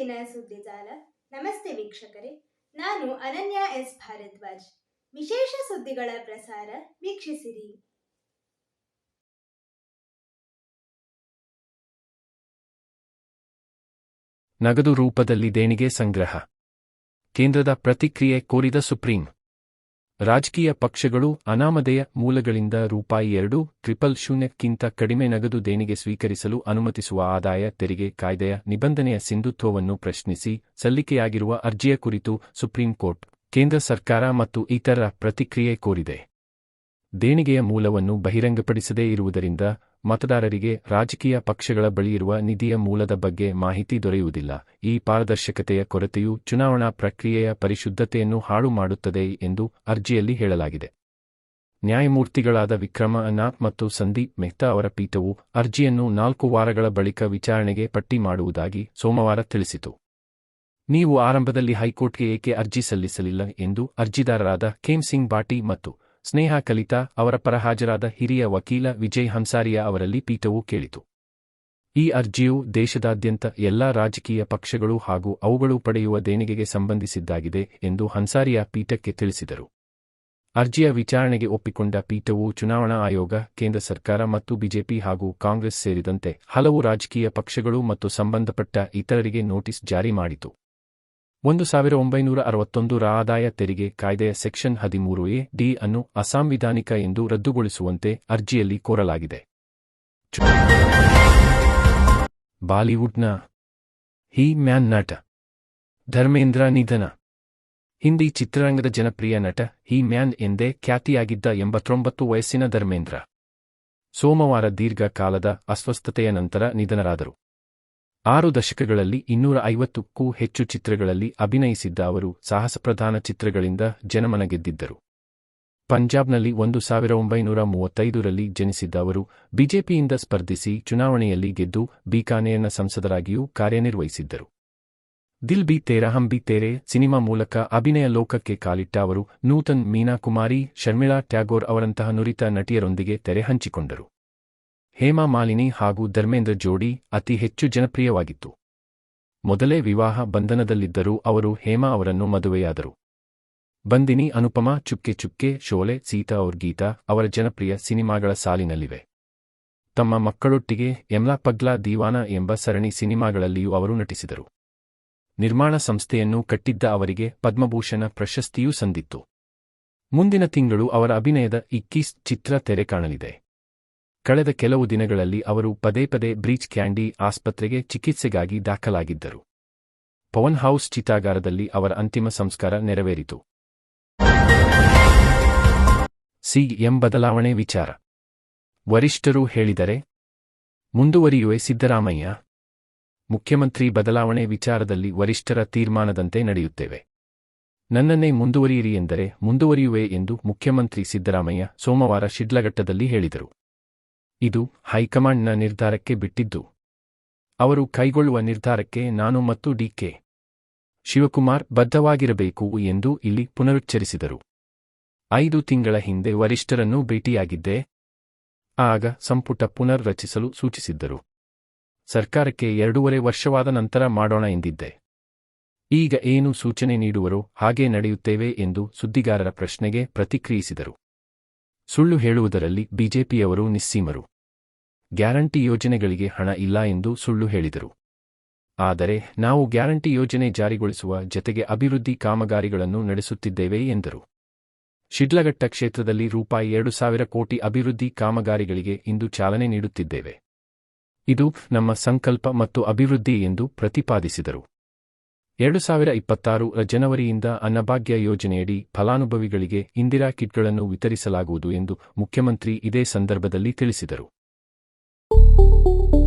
ಇಂದಿನ ಸುದ್ದಿಜಾಲ ನಮಸ್ತೆ ವೀಕ್ಷಕರೇ. ನಾನು ಅನನ್ಯ ಎಸ್ ಭಾರದ್ವಾಜ್. ವಿಶೇಷ ಸುದ್ದಿಗಳ ಪ್ರಸಾರ ವೀಕ್ಷಿಸಿರಿ. ನಗದು ರೂಪದಲ್ಲಿ ದೇಣಿಗೆ ಸಂಗ್ರಹ. ಕೇಂದ್ರದ ಪ್ರತಿಕ್ರಿಯೆ ಕೋರಿದ ಸುಪ್ರೀಂ. ರಾಜಕೀಯ ಪಕ್ಷಗಳು ಅನಾಮಧೇಯ ಮೂಲಗಳಿಂದ ರೂಪಾಯಿ ಎರಡು, ಟ್ರಿಪಲ್ ಶೂನ್ಯಕ್ಕಿಂತ ಕಡಿಮೆ ನಗದು ದೇಣಿಗೆ ಸ್ವೀಕರಿಸಲು ಅನುಮತಿಸುವ ಆದಾಯ ತೆರಿಗೆ ಕಾಯ್ದೆಯ ನಿಬಂಧನೆಯ ಸಿಂಧುತ್ವವನ್ನು ಪ್ರಶ್ನಿಸಿ ಸಲ್ಲಿಕೆಯಾಗಿರುವ ಅರ್ಜಿಯ ಕುರಿತು ಸುಪ್ರೀಂ ಕೋರ್ಟ್, ಕೇಂದ್ರ ಸರ್ಕಾರ ಮತ್ತು ಇತರ ಪ್ರತಿಕ್ರಿಯೆ ಕೋರಿದೆ. ದೇಣಿಗೆಯ ಮೂಲವನ್ನು ಬಹಿರಂಗಪಡಿಸದೇ ಇರುವುದರಿಂದ ಮತದಾರರಿಗೆ ರಾಜಕೀಯ ಪಕ್ಷಗಳ ಬಳಿಯಿರುವ ನಿಧಿಯ ಮೂಲದ ಬಗ್ಗೆ ಮಾಹಿತಿ ದೊರೆಯುವುದಿಲ್ಲ. ಈ ಪಾರದರ್ಶಕತೆಯ ಕೊರತೆಯು ಚುನಾವಣಾ ಪ್ರಕ್ರಿಯೆಯ ಪರಿಶುದ್ಧತೆಯನ್ನು ಹಾಳು ಮಾಡುತ್ತದೆ ಎಂದು ಅರ್ಜಿಯಲ್ಲಿ ಹೇಳಲಾಗಿದೆ. ನ್ಯಾಯಮೂರ್ತಿಗಳಾದ ವಿಕ್ರಮ ಅನಾಥ್ ಮತ್ತು ಸಂದೀಪ್ ಮೆಹ್ತಾ ಅವರ ಪೀಠವು ಅರ್ಜಿಯನ್ನು ನಾಲ್ಕು ವಾರಗಳ ಬಳಿಕ ವಿಚಾರಣೆಗೆ ಪಟ್ಟಿ ಮಾಡುವುದಾಗಿ ಸೋಮವಾರ ತಿಳಿಸಿತು. ನೀವು ಆರಂಭದಲ್ಲಿ ಹೈಕೋರ್ಟ್ಗೆ ಏಕೆ ಅರ್ಜಿ ಸಲ್ಲಿಸಲಿಲ್ಲ ಎಂದು ಅರ್ಜಿದಾರರಾದ ಖೇಮ್ ಸಿಂಗ್ ಬಾಟಿ ಮತ್ತು ಸ್ನೇಹ ಕಲಿತಾ ಅವರ ಪರ ಹಾಜರಾದ ಹಿರಿಯ ವಕೀಲ ವಿಜಯ್ ಹನ್ಸಾರಿಯಾ ಅವರಲ್ಲಿ ಪೀಠವು ಕೇಳಿತು. ಈ ಅರ್ಜಿಯು ದೇಶದಾದ್ಯಂತ ಎಲ್ಲಾ ರಾಜಕೀಯ ಪಕ್ಷಗಳು ಹಾಗೂ ಅವುಗಳು ಪಡೆಯುವ ದೇಣಿಗೆಗೆ ಸಂಬಂಧಿಸಿದ್ದಾಗಿದೆ ಎಂದು ಹನ್ಸಾರಿಯಾ ಪೀಠಕ್ಕೆ ತಿಳಿಸಿದರು. ಅರ್ಜಿಯ ವಿಚಾರಣೆಗೆ ಒಪ್ಪಿಕೊಂಡ ಪೀಠವು ಚುನಾವಣಾ ಆಯೋಗ, ಕೇಂದ್ರ ಸರ್ಕಾರ ಮತ್ತು ಬಿಜೆಪಿ ಹಾಗೂ ಕಾಂಗ್ರೆಸ್ ಸೇರಿದಂತೆ ಹಲವು ರಾಜಕೀಯ ಪಕ್ಷಗಳು ಮತ್ತು ಸಂಬಂಧಪಟ್ಟ ಇತರರಿಗೆ ನೋಟಿಸ್ ಜಾರಿ ಮಾಡಿತು. ಒಂದು ಸಾವಿರ ಒಂಬೈನೂರ ಅರವತ್ತೊಂದರ ಆದಾಯ ತೆರಿಗೆ ಕಾಯ್ದೆಯ ಸೆಕ್ಷನ್ ಹದಿಮೂರು ಎ ಡಿ ಅನ್ನು ಅಸಾಂವಿಧಾನಿಕ ಎಂದು ರದ್ದುಗೊಳಿಸುವಂತೆ ಅರ್ಜಿಯಲ್ಲಿ ಕೋರಲಾಗಿದೆ. ಬಾಲಿವುಡ್ನ ಹಿ ಮ್ಯಾನ್ ನಟ ಧರ್ಮೇಂದ್ರ ನಿಧನ. ಹಿಂದಿ ಚಿತ್ರರಂಗದ ಜನಪ್ರಿಯ ನಟ ಹಿ ಮ್ಯಾನ್ ಎಂದೇ ಖ್ಯಾತಿಯಾಗಿದ್ದ ಎಂಬತ್ತೊಂಬತ್ತು ವಯಸ್ಸಿನ ಧರ್ಮೇಂದ್ರ. ಸೋಮವಾರ ದೀರ್ಘಕಾಲದ ಅಸ್ವಸ್ಥತೆಯ ನಂತರ ನಿಧನರಾದರು. ಆರು ದಶಕಗಳಲ್ಲಿ ಇನ್ನೂರ ಐವತ್ತಕ್ಕೂ ಹೆಚ್ಚು ಚಿತ್ರಗಳಲ್ಲಿ ಅಭಿನಯಿಸಿದ್ದ ಅವರು ಸಾಹಸಪ್ರಧಾನ ಚಿತ್ರಗಳಿಂದ ಜನಮನ ಗೆದ್ದಿದ್ದರು ಪಂಜಾಬ್ನಲ್ಲಿ ಒಂದು ಸಾವಿರ ಒಂಬೈನೂರ ಮೂವತ್ತೈದರಲ್ಲಿ ಜನಿಸಿದ್ದ ಅವರು ಬಿಜೆಪಿಯಿಂದ ಸ್ಪರ್ಧಿಸಿ ಚುನಾವಣೆಯಲ್ಲಿ ಗೆದ್ದು ಬಿಕಾನೇರ್ನ ಸಂಸದರಾಗಿಯೂ ಕಾರ್ಯನಿರ್ವಹಿಸಿದ್ದರು. ದಿಲ್ ಬಿ ತೇರಾ ಹಂ ಬಿ ತೇರೆ ಸಿನಿಮಾ ಮೂಲಕ ಅಭಿನಯ ಲೋಕಕ್ಕೆ ಕಾಲಿಟ್ಟ ಅವರು ನೂತನ್ ಮೀನಾ ಕುಮಾರಿ ಶರ್ಮಿಳಾ ಟ್ಯಾಗೋರ್ ಅವರಂತಹ ನುರಿತ ನಟಿಯರೊಂದಿಗೆ ತೆರೆ ಹಂಚಿಕೊಂಡರು. ಹೇಮಾ ಮಾಲಿನಿ ಹಾಗೂ ಧರ್ಮೇಂದ್ರ ಜೋಡಿ ಅತಿ ಹೆಚ್ಚು ಜನಪ್ರಿಯವಾಗಿತ್ತು. ಮೊದಲೇ ವಿವಾಹ ಬಂಧನದಲ್ಲಿದ್ದರೂ ಅವರು ಹೇಮಾ ಅವರನ್ನು ಮದುವೆಯಾದರು. ಬಂದಿನಿ, ಅನುಪಮಾ, ಚುಕ್ಕೆ ಚುಕ್ಕೆ, ಶೋಲೆ, ಸೀತಾ ಔರ್ ಗೀತಾ ಅವರ ಜನಪ್ರಿಯ ಸಿನಿಮಾಗಳ ಸಾಲಿನಲ್ಲಿವೆ. ತಮ್ಮ ಮಕ್ಕಳೊಟ್ಟಿಗೆ ಎಮ್ಲಾ ಪಗ್ಲಾ ದೀವಾನ ಎಂಬ ಸರಣಿ ಸಿನಿಮಾಗಳಲ್ಲಿಯೂ ಅವರು ನಟಿಸಿದರು. ನಿರ್ಮಾಣ ಸಂಸ್ಥೆಯನ್ನು ಕಟ್ಟಿದ್ದ ಅವರಿಗೆ ಪದ್ಮಭೂಷಣ ಪ್ರಶಸ್ತಿಯೂ ಸಂದಿತ್ತು. ಮುಂದಿನ ತಿಂಗಳು ಅವರ ಅಭಿನಯದ ಇಕ್ಕೀಸ್ ಚಿತ್ರ ತೆರೆ ಕಾಣಲಿದೆ. ಕಳೆದ ಕೆಲವು ದಿನಗಳಲ್ಲಿ ಅವರು ಪದೇ ಪದೇ ಬ್ರೀಚ್ ಕ್ಯಾಂಡಿ ಆಸ್ಪತ್ರೆಗೆ ಚಿಕಿತ್ಸೆಗಾಗಿ ದಾಖಲಾಗಿದ್ದರು. ಪವನ್ ಹೌಸ್ ಚಿತಾಗಾರದಲ್ಲಿ ಅವರ ಅಂತಿಮ ಸಂಸ್ಕಾರ ನೆರವೇರಿತು. ಸಿಎಂ ಬದಲಾವಣೆ ವಿಚಾರ. ವರಿಷ್ಠರು ಹೇಳಿದರೆ, ಮುಂದುವರಿಯುವೆ ಸಿದ್ದರಾಮಯ್ಯ. ಮುಖ್ಯಮಂತ್ರಿ ಬದಲಾವಣೆ ವಿಚಾರದಲ್ಲಿ ವರಿಷ್ಠರ ತೀರ್ಮಾನದಂತೆ ನಡೆಯುತ್ತೇವೆ. ನನ್ನನ್ನೇ ಮುಂದುವರಿಯಿರಿ ಎಂದರೆ ಮುಂದುವರಿಯುವೆ ಎಂದು ಮುಖ್ಯಮಂತ್ರಿ ಸಿದ್ದರಾಮಯ್ಯ ಸೋಮವಾರ ಶಿಡ್ಲಘಟ್ಟದಲ್ಲಿ ಹೇಳಿದರು. ಇದು ಹೈಕಮಾಂಡ್ನ ನಿರ್ಧಾರಕ್ಕೆ ಬಿಟ್ಟಿದ್ದು. ಅವರು ಕೈಗೊಳ್ಳುವ ನಿರ್ಧಾರಕ್ಕೆ ನಾನು ಮತ್ತು ಡಿಕೆ ಶಿವಕುಮಾರ್ ಬದ್ಧವಾಗಿರಬೇಕು ಎಂದು ಇಲ್ಲಿ ಪುನರುಚ್ಚರಿಸಿದರು. ಐದು ತಿಂಗಳ ಹಿಂದೆ ವರಿಷ್ಠರನ್ನು ಭೇಟಿಯಾಗಿದ್ದೆ. ಆಗ ಸಂಪುಟ ಪುನರ್ ರಚಿಸಲು ಸೂಚಿಸಿದ್ದರು. ಸರ್ಕಾರಕ್ಕೆ ಎರಡೂವರೆ ವರ್ಷವಾದ ನಂತರ ಮಾಡೋಣ ಎಂದಿದ್ದೆ. ಈಗ ಏನು ಸೂಚನೆ ನೀಡುವರೋ ಹಾಗೇ ನಡೆಯುತ್ತೇವೆ ಎಂದು ಸುದ್ದಿಗಾರರ ಪ್ರಶ್ನೆಗೆ ಪ್ರತಿಕ್ರಿಯಿಸಿದರು. ಸುಳ್ಳು ಹೇಳುವುದರಲ್ಲಿ ಬಿಜೆಪಿಯವರು ನಿಸ್ಸೀಮರು. ಗ್ಯಾರಂಟಿ ಯೋಜನೆಗಳಿಗೆ ಹಣ ಇಲ್ಲ ಎಂದು ಸುಳ್ಳು ಹೇಳಿದರು. ಆದರೆ ನಾವು ಗ್ಯಾರಂಟಿ ಯೋಜನೆ ಜಾರಿಗೊಳಿಸುವ ಜತೆಗೆ ಅಭಿವೃದ್ಧಿ ಕಾಮಗಾರಿಗಳನ್ನು ನಡೆಸುತ್ತಿದ್ದೇವೆ ಎಂದರು. ಶಿಡ್ಲಘಟ್ಟ ಕ್ಷೇತ್ರದಲ್ಲಿ ರೂಪಾಯಿ ಎರಡು ಸಾವಿರ ಕೋಟಿ ಅಭಿವೃದ್ಧಿ ಕಾಮಗಾರಿಗಳಿಗೆ ಇಂದು ಚಾಲನೆ ನೀಡುತ್ತಿದ್ದೇವೆ. ಇದು ನಮ್ಮ ಸಂಕಲ್ಪ ಮತ್ತು ಅಭಿವೃದ್ಧಿ ಎಂದು ಪ್ರತಿಪಾದಿಸಿದರು. ಎರಡು ಸಾವಿರ ಇಪ್ಪತ್ತಾರು ಜನವರಿಯಿಂದ ಅನ್ನಭಾಗ್ಯ ಯೋಜನೆಯಡಿ ಫಲಾನುಭವಿಗಳಿಗೆ ಇಂದಿರಾ ಕಿಟ್ಗಳನ್ನು ವಿತರಿಸಲಾಗುವುದು ಎಂದು ಮುಖ್ಯಮಂತ್ರಿ ಇದೇ ಸಂದರ್ಭದಲ್ಲಿ ತಿಳಿಸಿದರು. you